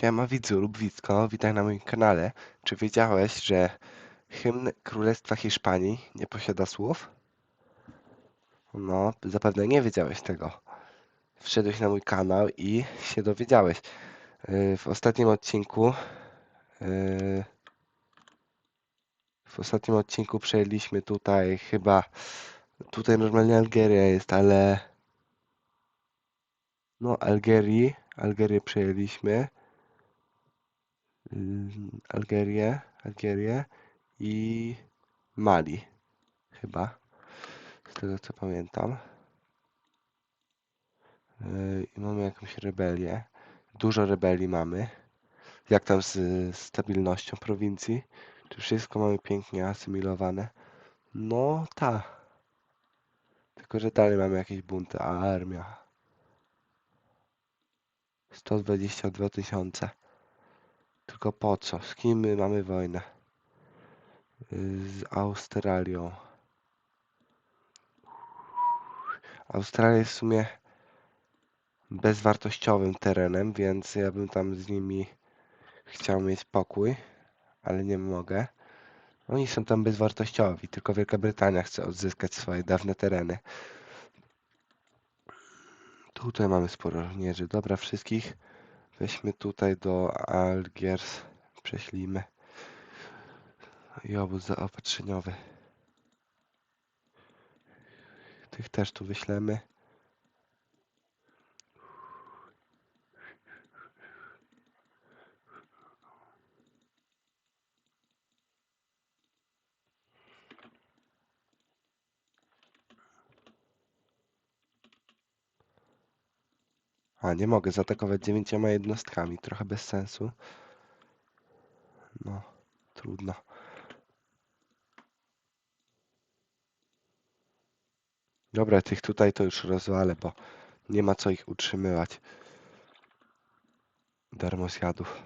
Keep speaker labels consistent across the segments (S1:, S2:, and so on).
S1: Siema widzu lub widzko, witaj na moim kanale. Czy wiedziałeś, że hymn Królestwa Hiszpanii nie posiada słów? No, zapewne nie wiedziałeś tego. Wszedłeś na mój kanał i się dowiedziałeś. Yy, W ostatnim odcinku yy, w ostatnim odcinku przejęliśmy tutaj chyba tutaj normalnie Algeria jest, ale no Algerii, Algerię przejęliśmy. Ym, Algerię, Algerię i Mali chyba, z tego co pamiętam. Yy, I mamy jakąś rebelię. Dużo rebelii mamy. Jak tam z stabilnością prowincji? Czy wszystko mamy pięknie asymilowane? No tak. Tylko, że dalej mamy jakieś bunty, a armia. 122 tysiące. Tylko po co? Z kim my mamy wojnę? Y, Z Australią. Australia jest w sumie bezwartościowym terenem, więc ja bym tam z nimi chciał mieć pokój, ale nie mogę. Oni są tam bezwartościowi, tylko Wielka Brytania chce odzyskać swoje dawne tereny. Tutaj mamy sporo żołnierzy. Dobra, wszystkich weźmy tutaj do Algiers. Prześlijmy. I obóz zaopatrzeniowy. Tych też tu wyślemy. A, nie mogę zaatakować dziewięcioma jednostkami. Trochę bez sensu. No, trudno. Dobra, tych tutaj to już rozwalę, bo nie ma co ich utrzymywać. Darmozjadów.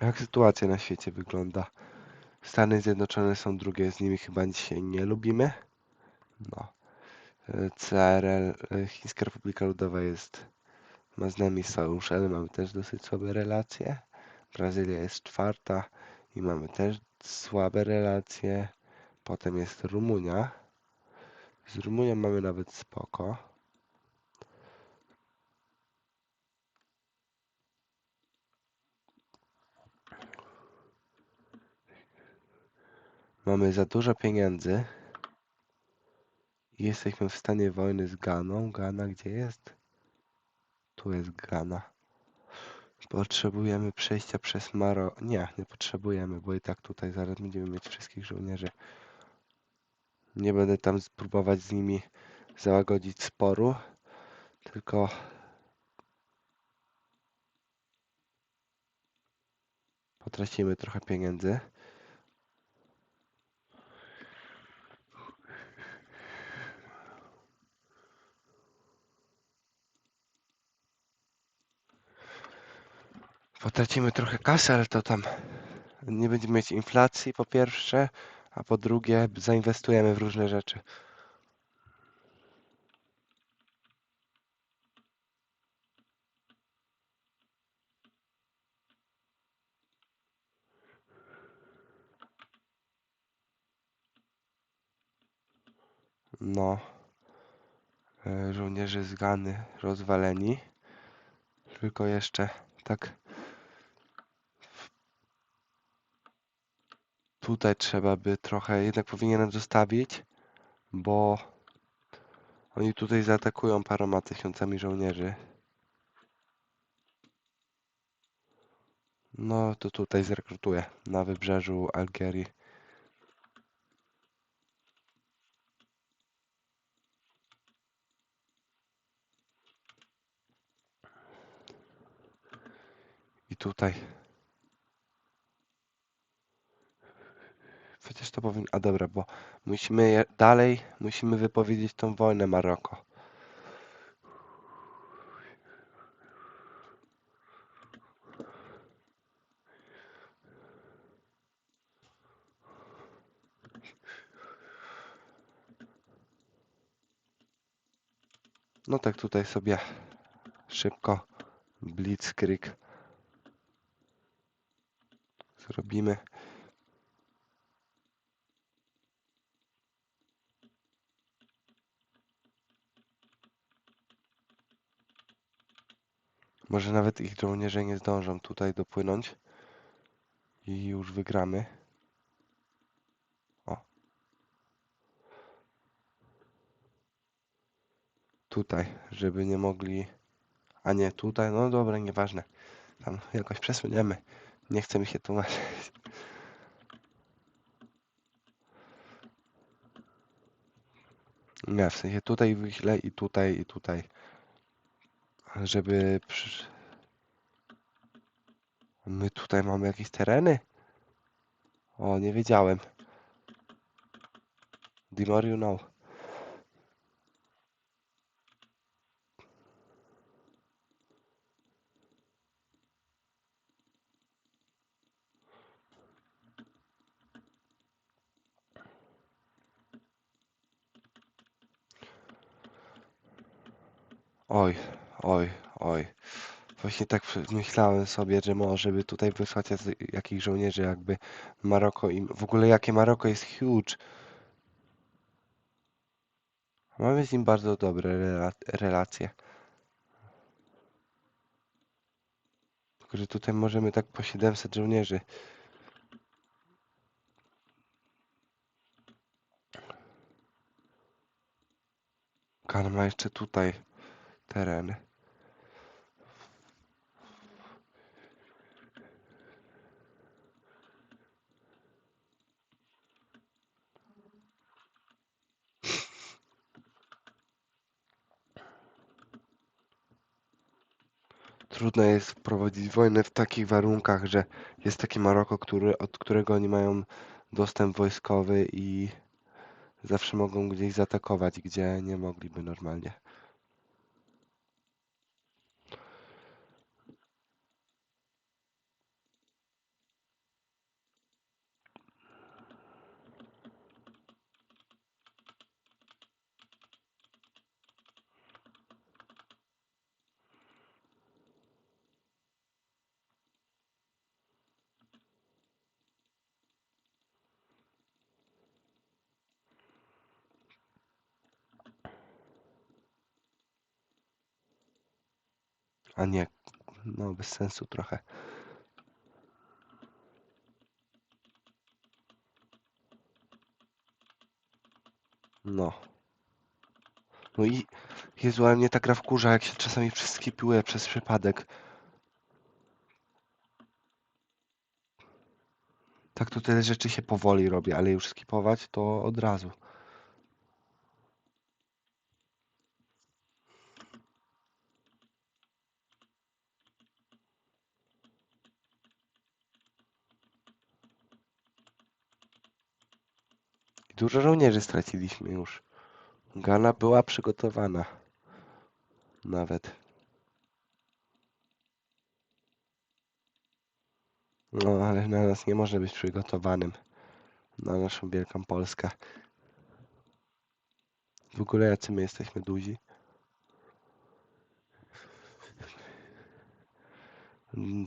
S1: Jak sytuacja na świecie wygląda? Stany Zjednoczone są drugie, z nimi chyba dzisiaj nie lubimy. No. CRL, e, Chińska Republika Ludowa jest, ma z nami sojusz, ale mamy też dosyć słabe relacje. Brazylia jest czwarta i mamy też słabe relacje. Potem jest Rumunia. Z Rumunią mamy nawet spoko. Mamy za dużo pieniędzy. Jesteśmy w stanie wojny z Ganą. Gana gdzie jest? Tu jest Gana. Potrzebujemy przejścia przez Maro. Nie, nie potrzebujemy, bo i tak tutaj zaraz będziemy mieć wszystkich żołnierzy. Nie będę tam spróbować z nimi załagodzić sporu, tylko potracimy trochę pieniędzy. Potracimy trochę kasy, ale to tam nie będziemy mieć inflacji po pierwsze, a po drugie zainwestujemy w różne rzeczy. No, e, żołnierze z Gany rozwaleni. Tylko jeszcze tak tutaj trzeba by trochę, jednak powinienem zostawić, bo oni tutaj zaatakują paroma tysiącami żołnierzy. No to tutaj zrekrutuję na wybrzeżu Algierii. I tutaj. To powinien. A dobra, bo musimy dalej musimy wypowiedzieć tą wojnę Maroko. No tak tutaj sobie szybko Blitzkrieg. Zrobimy. Może nawet ich żołnierze nie zdążą tutaj dopłynąć. I już wygramy. O. Tutaj, żeby nie mogli. A nie, tutaj. No dobra, nieważne. Tam jakoś przesuniemy. Nie chcę mi się tłumaczyć. Nie, w sensie tutaj wyślę i tutaj, i tutaj. Żeby. My tutaj mamy jakieś tereny? O, nie wiedziałem. More you know. Oj, oj, oj. Właśnie tak myślałem sobie, że może by tutaj wysłać jakichś żołnierzy, jakby Maroko im. W ogóle jakie Maroko jest huge. Mamy z nim bardzo dobre rela- relacje. Tylko, że tutaj możemy tak po 700 żołnierzy. Kan ma jeszcze tutaj tereny. Trudno jest prowadzić wojnę w takich warunkach, że jest takie Maroko, który, od którego oni mają dostęp wojskowy i zawsze mogą gdzieś zaatakować, gdzie nie mogliby normalnie. A nie, no bez sensu trochę. No. No i Jezu, ale mnie ta gra wkurza, jak się czasami przeskipiuje przez przypadek. Tak to tyle rzeczy się powoli robi, ale już skipować to od razu. Dużo żołnierzy straciliśmy już. Gana była przygotowana. Nawet. No, ale na nas nie może być przygotowanym. Na naszą Wielką Polskę. W ogóle jacy my jesteśmy duzi.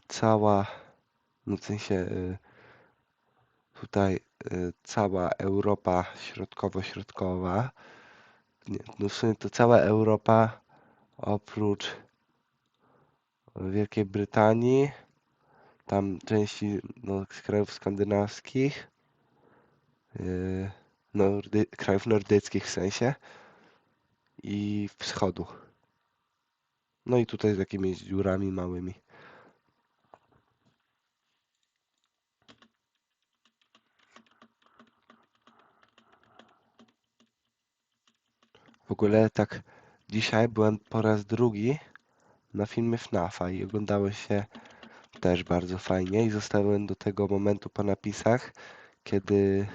S1: Cała, no w sensie y, tutaj y, cała Europa środkowo-środkowa. No w sumie to cała Europa oprócz Wielkiej Brytanii, tam części no, z krajów skandynawskich, yy, nordy, krajów nordyckich w sensie i wschodu. No i tutaj z jakimiś dziurami małymi. W ogóle tak dzisiaj byłem po raz drugi na filmie FNAFa i oglądało się też bardzo fajnie i zostałem do tego momentu po napisach, kiedy,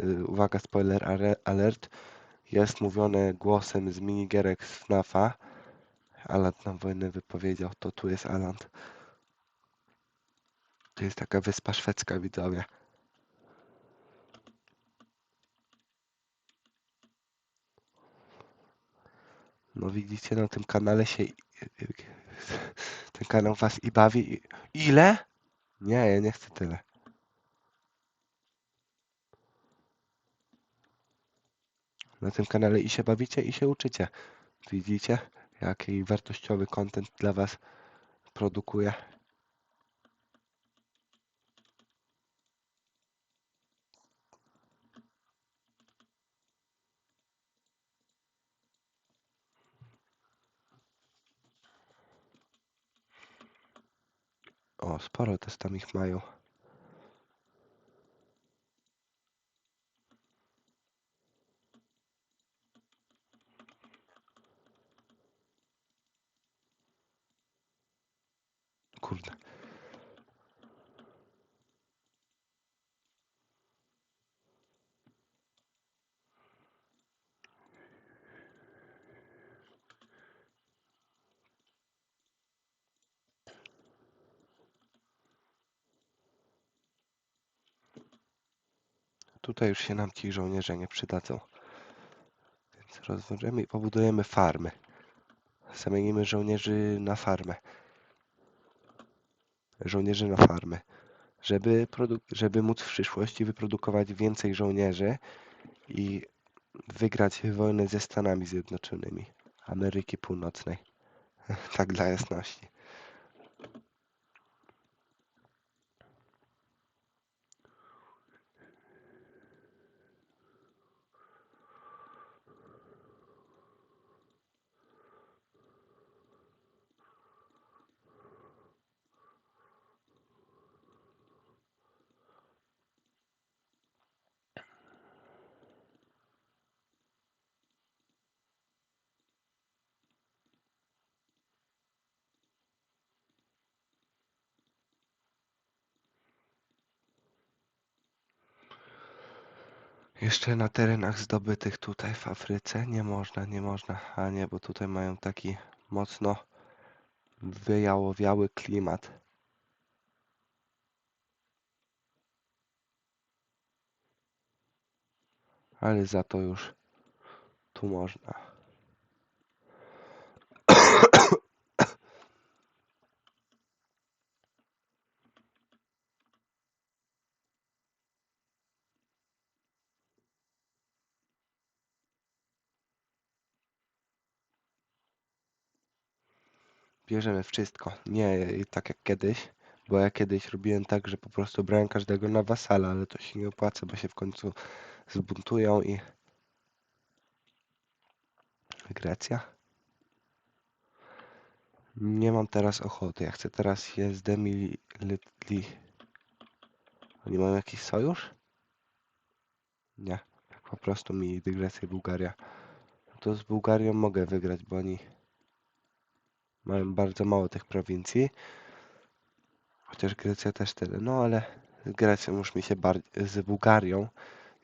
S1: y, uwaga, spoiler alert, jest mówione głosem z minigierek z FNAFa. Alan nam wojnę wypowiedział, to tu jest Alan. To jest taka wyspa szwedzka, widzowie. No widzicie, na tym kanale się Ten kanał was i bawi. Ile? Nie, ja nie chcę tyle. Na tym kanale i się bawicie, i się uczycie. Widzicie, jaki wartościowy content dla was produkuję. O, sporo też tam ich mają. Kurde. Tutaj już się nam ci żołnierze nie przydadzą. Więc rozwiążemy i pobudujemy farmy. Zamienimy żołnierzy na farmę. Żołnierzy na farmy. Żeby, żeby móc w przyszłości wyprodukować więcej żołnierzy i wygrać wojnę ze Stanami Zjednoczonymi Ameryki Północnej. tak dla jasności. Jeszcze na terenach zdobytych tutaj w Afryce nie można, nie można. A nie, bo tutaj mają taki mocno wyjałowiały klimat. Ale za to już tu można. Bierzemy wszystko. Nie tak jak kiedyś, bo ja kiedyś robiłem tak, że po prostu brałem każdego na wasala, ale to się nie opłaca, bo się w końcu zbuntują i... Grecja? Nie mam teraz ochoty. Ja chcę teraz je zdemilitli... Oni mają jakiś sojusz? Nie. Po prostu mi Grecja i Bułgaria. To z Bułgarią mogę wygrać, bo oni mają bardzo mało tych prowincji. Chociaż Grecja też tyle. No ale z Grecją już mi się bardziej... Z Bułgarią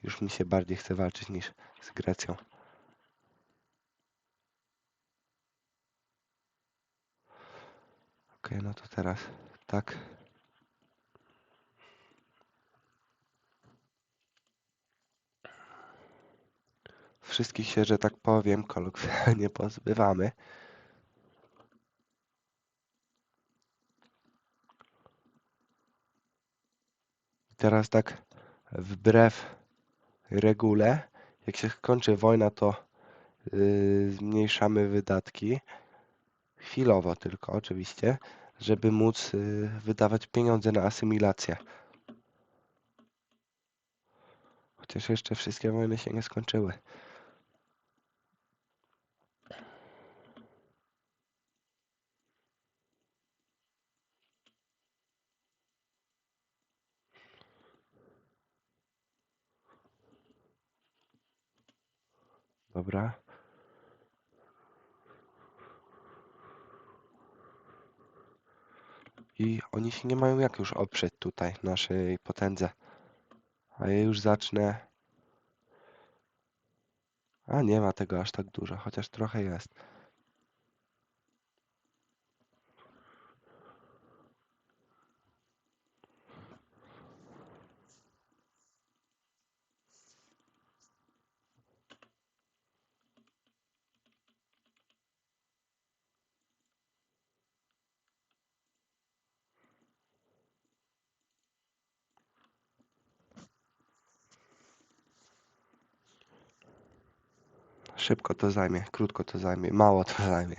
S1: już mi się bardziej chce walczyć niż z Grecją. Okej, no to teraz tak. Wszystkich się, że tak powiem, kolokwialnie pozbywamy. Teraz tak wbrew regule, jak się kończy wojna, to yy, zmniejszamy wydatki. Chwilowo tylko, oczywiście, żeby móc yy, wydawać pieniądze na asymilację. Chociaż jeszcze wszystkie wojny się nie skończyły. Dobra. I oni się nie mają jak już oprzeć tutaj naszej potędze. A ja już zacznę. A nie ma tego aż tak dużo, chociaż trochę jest. Szybko to zajmie, krótko to zajmie, mało to zajmie.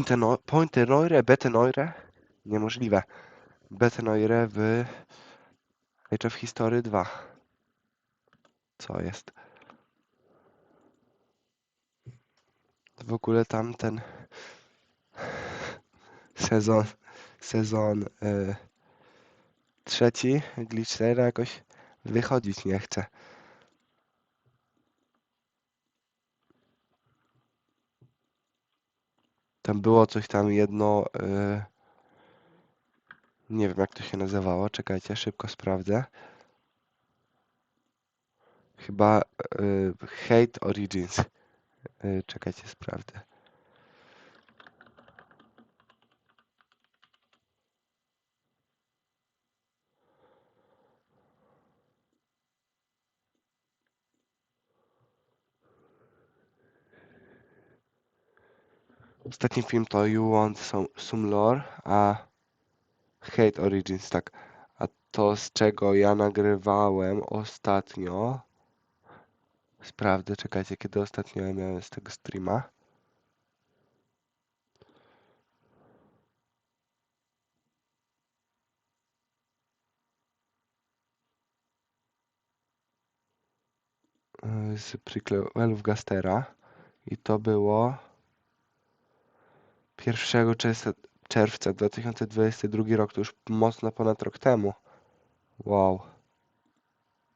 S1: Pinte no, Pointe Noire, Bete Noire? Niemożliwe. Bete Noire w Age of History 2. Co jest? W ogóle tamten sezon, sezon y, trzeci Glitchera jakoś wychodzić nie chce. Tam było coś tam jedno. y, nie wiem jak to się nazywało. Czekajcie, szybko sprawdzę. Chyba y, Hate Origins. Y, czekajcie, sprawdzę. Ostatni film to You Want Some, some Lore, a Hate Origins, tak. A to z czego ja nagrywałem ostatnio. Sprawdzę, czekajcie, kiedy ostatnio ja miałem z tego streama. Z prequelów Gastera. I to było 1 czerwca, czerwca 2022 rok, to już mocno ponad rok temu. Wow.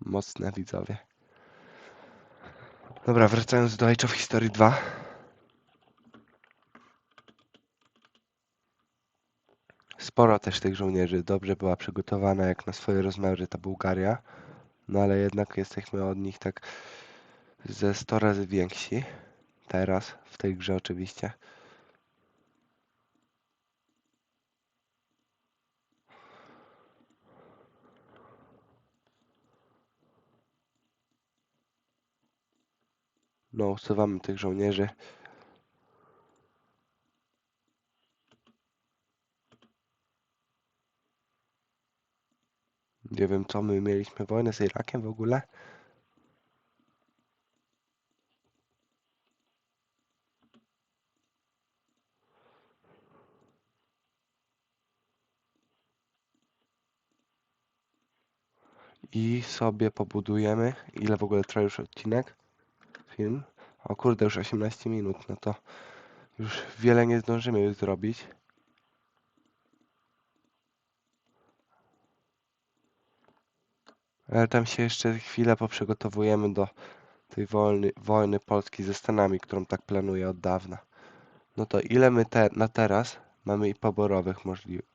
S1: Mocne widzowie. Dobra, wracając do Age of History 2. Sporo też tych żołnierzy dobrze była przygotowana jak na swoje rozmiary ta Bułgaria. No ale jednak jesteśmy od nich tak ze 100 razy więksi. Teraz, w tej grze oczywiście. No, usuwamy tych żołnierzy. Nie wiem, co my mieliśmy wojnę z Irakiem w ogóle. I sobie pobudujemy. Ile w ogóle trwa już odcinek? Film? O kurde, już 18 minut. No to już wiele nie zdążymy zrobić. Ale tam się jeszcze chwilę poprzygotowujemy do tej wojny, wojny Polski ze Stanami, którą tak planuję od dawna. No to ile my te, na teraz mamy i poborowych możliwych?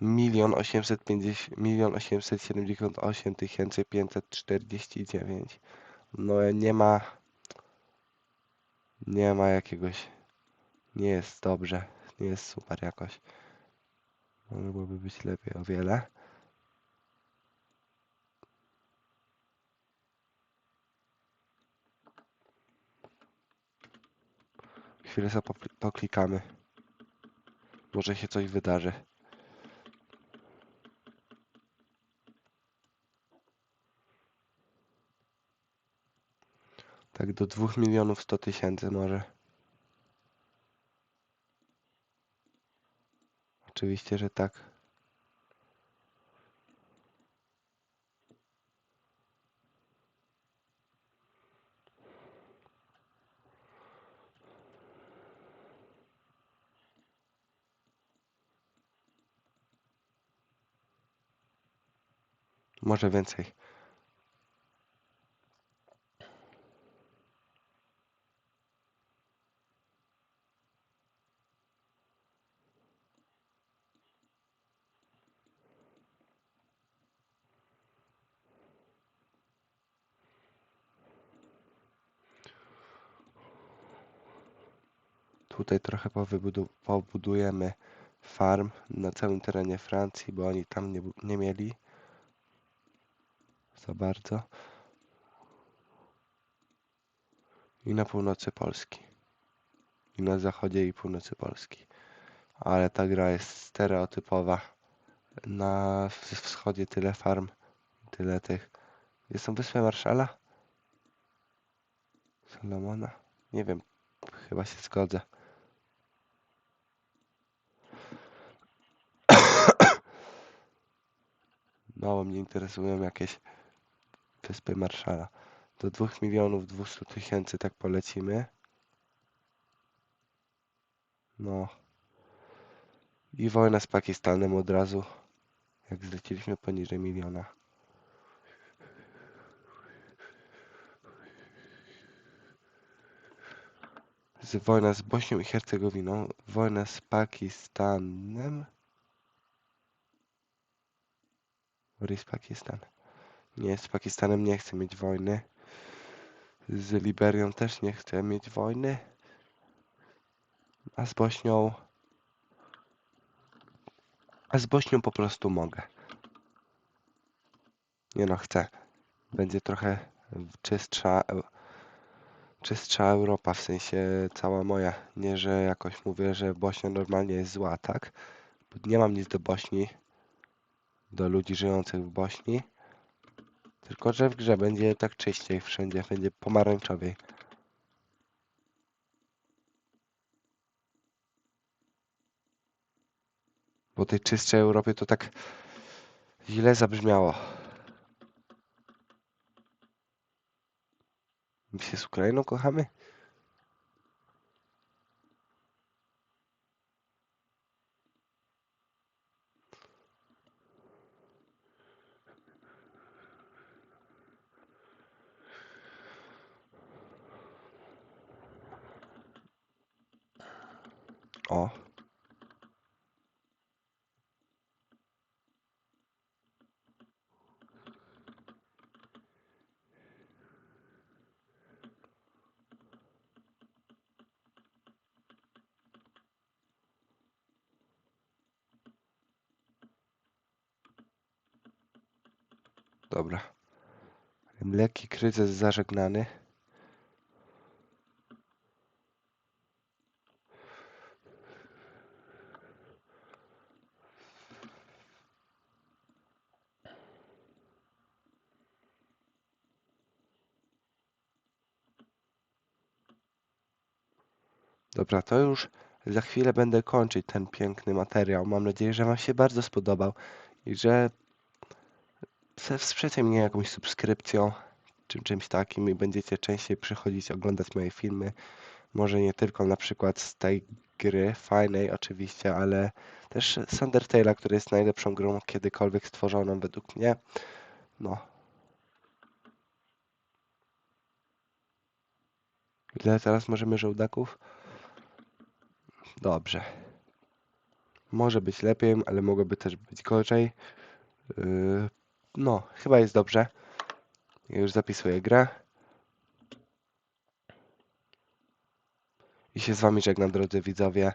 S1: Milion osiemset pięćdziesiąt, milion osiemset siedemdziesiąt osiem tysięcy pięćset czterdzieści dziewięć. No nie ma, nie ma jakiegoś, nie jest dobrze, nie jest super jakoś. Mogłoby być lepiej o wiele. Chwilę sobie poklikamy. Może się coś wydarzy. Tak do 2 milionów 100 tysięcy może. Oczywiście, że tak. Może więcej. Tutaj trochę pobudujemy farm na całym terenie Francji, bo oni tam nie, nie mieli za bardzo. I na północy Polski. I na zachodzie i północy Polski. Ale ta gra jest stereotypowa. Na wschodzie tyle farm, tyle tych. Jest są wyspy Marszala? Salomona? Nie wiem, chyba się zgodzę. Mało mnie interesują jakieś wyspy Marszala. Do 2 milionów 200 tysięcy tak polecimy. No. I wojna z Pakistanem od razu, jak zleciliśmy poniżej miliona. Z wojna z Bośnią i Hercegowiną, wojna z Pakistanem. Is Pakistan? Nie, z Pakistanem nie chcę mieć wojny. Z Liberią też nie chcę mieć wojny. A z Bośnią. A z Bośnią po prostu mogę. Nie no, chcę. Będzie trochę czystsza, czystsza Europa, w sensie cała moja. Nie, że jakoś mówię, że Bośnia normalnie jest zła, tak? Nie mam nic do Bośni, do ludzi żyjących w Bośni. Tylko, że w grze będzie tak czyściej wszędzie, będzie pomarańczowiej. Bo tej czystszej Europie to tak źle zabrzmiało. My się z Ukrainą kochamy? O. Dobra. Lekki kryzys zażegnany. Dobra, to już za chwilę będę kończyć ten piękny materiał. Mam nadzieję, że Wam się bardzo spodobał i że wesprzecie mnie jakąś subskrypcją czy czymś takim i będziecie częściej przychodzić oglądać moje filmy. Może nie tylko na przykład z tej gry, fajnej oczywiście, ale też z Undertale'a, który jest najlepszą grą kiedykolwiek stworzoną według mnie. No. Ile teraz możemy żołdaków? Dobrze. Może być lepiej, ale mogłoby też być gorzej. Yy, No, chyba jest dobrze. Już zapisuję grę. I się z Wami żegnam, drodzy widzowie.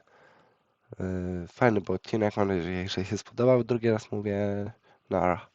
S1: Yy, Fajny był odcinek, mam nadzieję, że się spodobał. Drugi raz mówię nara.